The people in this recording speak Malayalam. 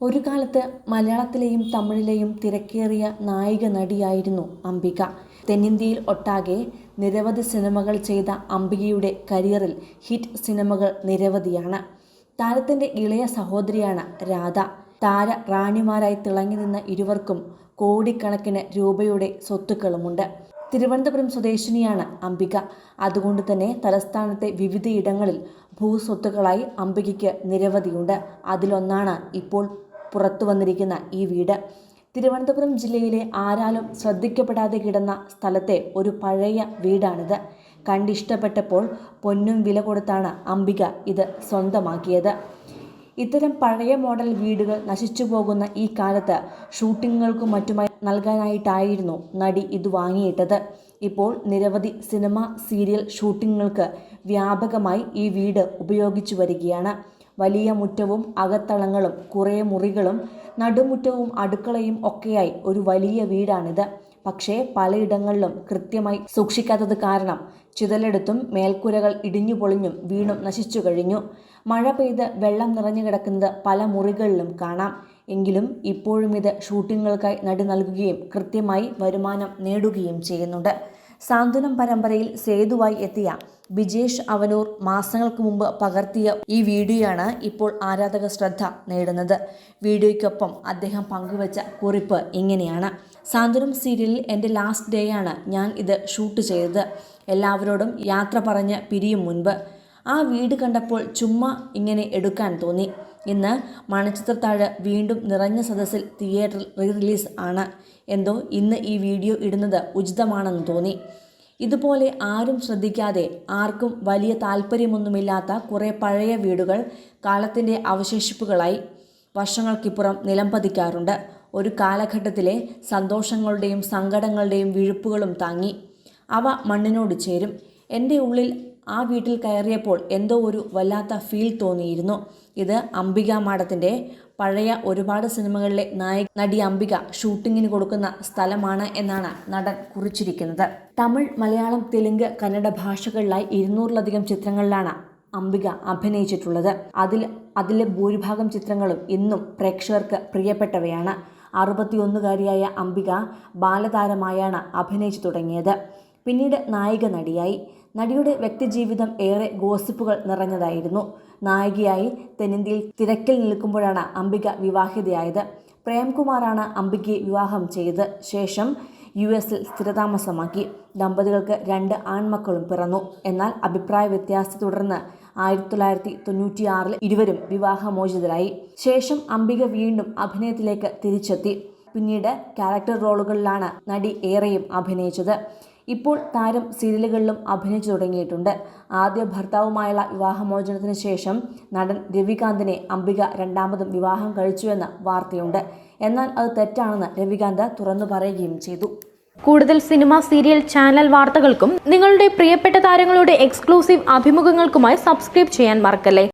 ഒരു കാലത്ത് മലയാളത്തിലെയും തമിഴിലെയും തിരക്കേറിയ നായിക നടിയായിരുന്നു അംബിക. തെന്നിന്ത്യയിൽ ഒട്ടാകെ നിരവധി സിനിമകൾ ചെയ്ത അംബികയുടെ കരിയറിൽ ഹിറ്റ് സിനിമകൾ നിരവധിയാണ്. താരത്തിന്റെ ഇളയ സഹോദരിയാണ് രാധ. താര റാണിമാരായി തിളങ്ങി നിന്ന ഇരുവർക്കും കോടിക്കണക്കിന് രൂപയുടെ സ്വത്തുക്കളുമുണ്ട്. തിരുവനന്തപുരം സ്വദേശിനിയാണ് അംബിക. അതുകൊണ്ട് തന്നെ തലസ്ഥാനത്തെ വിവിധയിടങ്ങളിൽ ഭൂസ്വത്തുക്കളായി അംബികയ്ക്ക് നിരവധിയുണ്ട്. അതിലൊന്നാണ് ഇപ്പോൾ പുറത്തു വന്നിരിക്കുന്ന ഈ വീട്. തിരുവനന്തപുരം ജില്ലയിലെ ആരാലും ശ്രദ്ധിക്കപ്പെടാതെ കിടന്ന സ്ഥലത്തെ ഒരു പഴയ വീടാണിത്. കണ്ടിഷ്ടപ്പെട്ടപ്പോൾ പൊന്നും വില കൊടുത്താണ് അംബിക ഇത് സ്വന്തമാക്കിയത്. ഇത്തരം പഴയ മോഡൽ വീടുകൾ നശിച്ചു പോകുന്ന ഈ കാലത്ത് ഷൂട്ടിങ്ങുകൾക്കും മറ്റുമായി നൽകാനായിട്ടായിരുന്നു നടി ഇത് വാങ്ങിയിട്ടത്. ഇപ്പോൾ നിരവധി സിനിമ സീരിയൽ ഷൂട്ടിങ്ങുകൾക്ക് വ്യാപകമായി ഈ വീട് ഉപയോഗിച്ചു വരികയാണ് വലിയ മുറ്റവും അകത്തളങ്ങളും കുറേ മുറികളും നടുമുറ്റവും അടുക്കളയും ഒക്കെയായി ഒരു വലിയ വീടാണിത്. പക്ഷേ പലയിടങ്ങളിലും കൃത്യമായി സൂക്ഷിക്കാത്തത് കാരണം ചിതലെടുത്തും മേൽക്കൂരകൾ ഇടിഞ്ഞു പൊളിഞ്ഞും വീണും നശിച്ചു കഴിഞ്ഞു. മഴ പെയ്ത് വെള്ളം നിറഞ്ഞു കിടക്കുന്നത് പല മുറികളിലും കാണാം. എങ്കിലും ഇപ്പോഴും ഇത് ഷൂട്ടിങ്ങുകൾക്കായി നടി നൽകുകയും കൃത്യമായി വരുമാനം നേടുകയും ചെയ്യുന്നുണ്ട്. സാന്ത്വനം പരമ്പരയിൽ സേതുവായി എത്തിയ ബിജേഷ് അവനൂർ മാസങ്ങൾക്ക് മുമ്പ് പകർത്തിയ ഈ വീഡിയോയാണ് ഇപ്പോൾ ആരാധക ശ്രദ്ധ നേടുന്നത്. വീഡിയോയ്ക്കൊപ്പം അദ്ദേഹം പങ്കുവച്ച കുറിപ്പ് ഇങ്ങനെയാണ്. സാന്ത്വനം സീരിയലിൽ എന്റെ ലാസ്റ്റ് ഡേ ആണ് ഞാൻ ഇത് ഷൂട്ട് ചെയ്തത്. എല്ലാവരോടും യാത്ര പറഞ്ഞ് പിരിയും മുൻപ്. ആ വീട് കണ്ടപ്പോൾ ചുമ്മാ ഇങ്ങനെ എടുക്കാൻ തോന്നി. ഇന്ന് മണച്ചിത്രത്താഴ് വീണ്ടും നിറഞ്ഞ സദസ്സിൽ തിയേറ്ററിൽ റീ റിലീസ് ആണ്. എന്തോ ഇന്ന് ഈ വീഡിയോ ഇടുന്നത് ഉചിതമാണെന്ന് തോന്നി. ഇതുപോലെ ആരും ശ്രദ്ധിക്കാതെ ആർക്കും വലിയ താല്പര്യമൊന്നുമില്ലാത്ത കുറേ പഴയ വീടുകൾ കാലത്തിന്റെ അവശേഷിപ്പുകളായി വർഷങ്ങൾക്കിപ്പുറം നിലംപതിക്കാറുണ്ട് ഒരു കാലഘട്ടത്തിലെ സന്തോഷങ്ങളുടെയും സങ്കടങ്ങളുടെയും വിഴുപ്പുകളും താങ്ങി. അവ മണ്ണിനോട് ചേരും. എന്റെ ഉള്ളിൽ ആ വീട്ടിൽ കയറിയപ്പോൾ എന്തോ ഒരു വല്ലാത്ത ഫീൽ തോന്നിയിരുന്നു. ഇത് അംബിക മാഡത്തിന്റെ പഴയ ഒരുപാട് സിനിമകളിലെ നായക നടി അംബിക ഷൂട്ടിങ്ങിന് കൊടുക്കുന്ന സ്ഥലമാണ് എന്നാണ് നടൻ കുറിച്ചിരിക്കുന്നത്. തമിഴ് മലയാളം തെലുങ്ക് കന്നഡ ഭാഷകളിലായി ഇരുന്നൂറിലധികം ചിത്രങ്ങളിലാണ് അംബിക അഭിനയിച്ചിട്ടുള്ളത്. അതിൽ അതിലെ ഭൂരിഭാഗം ചിത്രങ്ങളും ഇന്നും പ്രേക്ഷകർക്ക് പ്രിയപ്പെട്ടവയാണ്. അറുപത്തിയൊന്നുകാരിയായ അംബിക ബാലതാരമായാണ് അഭിനയിച്ചു തുടങ്ങിയത്. പിന്നീട് നായിക നടിയായി. നടിയുടെ വ്യക്തിജീവിതം ഏറെ ഗോസിപ്പുകൾ നിറഞ്ഞതായിരുന്നു. നായികയായി തെന്നിന്ത്യയിൽ തിരക്കിൽ നിൽക്കുമ്പോഴാണ് അംബിക വിവാഹിതയായത്. പ്രേംകുമാറാണ് അംബികയെ വിവാഹം ചെയ്ത് ശേഷം യു എസിൽ സ്ഥിരതാമസമാക്കി. ദമ്പതികൾക്ക് രണ്ട് ആൺമക്കളും പിറന്നു. എന്നാൽ അഭിപ്രായ വ്യത്യാസത്തെ തുടർന്ന് ആയിരത്തി തൊള്ളായിരത്തി തൊണ്ണൂറ്റിയാറിൽ ഇരുവരും വിവാഹമോചിതരായി. ശേഷം അംബിക വീണ്ടും അഭിനയത്തിലേക്ക് തിരിച്ചെത്തി. പിന്നീട് ക്യാരക്ടർ റോളുകളിലാണ് നടി ഏറെയും അഭിനയിച്ചത്. ഇപ്പോൾ താരം സീരിയലുകളിലും അഭിനയിച്ചു തുടങ്ങിയിട്ടുണ്ട്. ആദ്യ ഭർത്താവുമായുള്ള വിവാഹമോചനത്തിന് ശേഷം നടൻ രവികാന്തിനെ അംബിക രണ്ടാമതും വിവാഹം കഴിച്ചുവെന്ന വാർത്തയുണ്ട്. എന്നാൽ അത് തെറ്റാണെന്ന് രവികാന്ത് തുറന്നു പറയുകയും ചെയ്തു. കൂടുതൽ സിനിമ സീരിയൽ ചാനൽ വാർത്തകൾക്കും നിങ്ങളുടെ പ്രിയപ്പെട്ട താരങ്ങളുടെ എക്സ്ക്ലൂസീവ് അഭിമുഖങ്ങൾക്കുമായി സബ്സ്ക്രൈബ് ചെയ്യാൻ മറക്കല്ലേ?